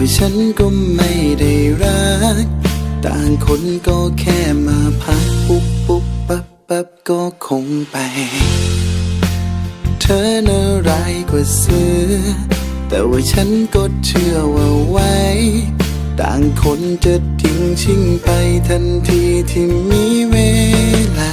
ว่าฉันก็ไม่ได้รัก ต่างคนก็แค่มาพักปุ๊บปุ๊บปั๊บปั๊บก็คงไป เธอน่าร้ายกว่าเสือ แต่ว่าฉันก็เชื่อว่าไว้ ต่างคนจะทิ้งชิงไปทันทีที่มีเวลา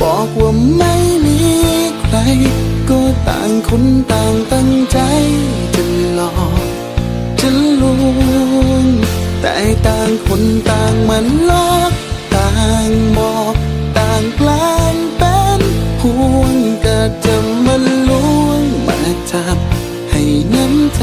บอกว่าไม่มีใคร ก็ต่างคนต่างตั้งใจจะหลอกจะลวงแต่ต่างคนต่างมาหลอกต่างบอกต่างแกล้งเป็นห่วงก็จะมาลวงมาจับให้น้ำใจ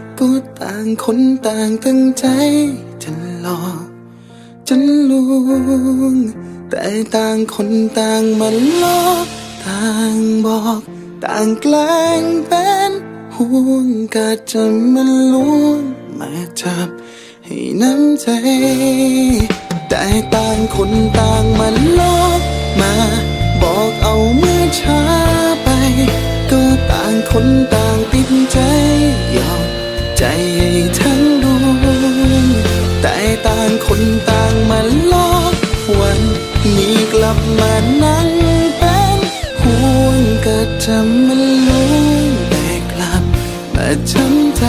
ก็ต่างคนต่างตั้งใจจะหลอกจะลวงแต่ต่างคนต่างมาหลอกต่างบอก ต่างแกล้งเป็นห่วงก็จะมาลวงมาจับให้น้ำใจ แต่ต่างคนต่างมาหล ใจให้ทั้งดวงแต่ต่างคนต่างมันลอกวันนี้กลับมานั่งเป็นห่วงก็จำมันลวงแต่กลับมาช้ำใจ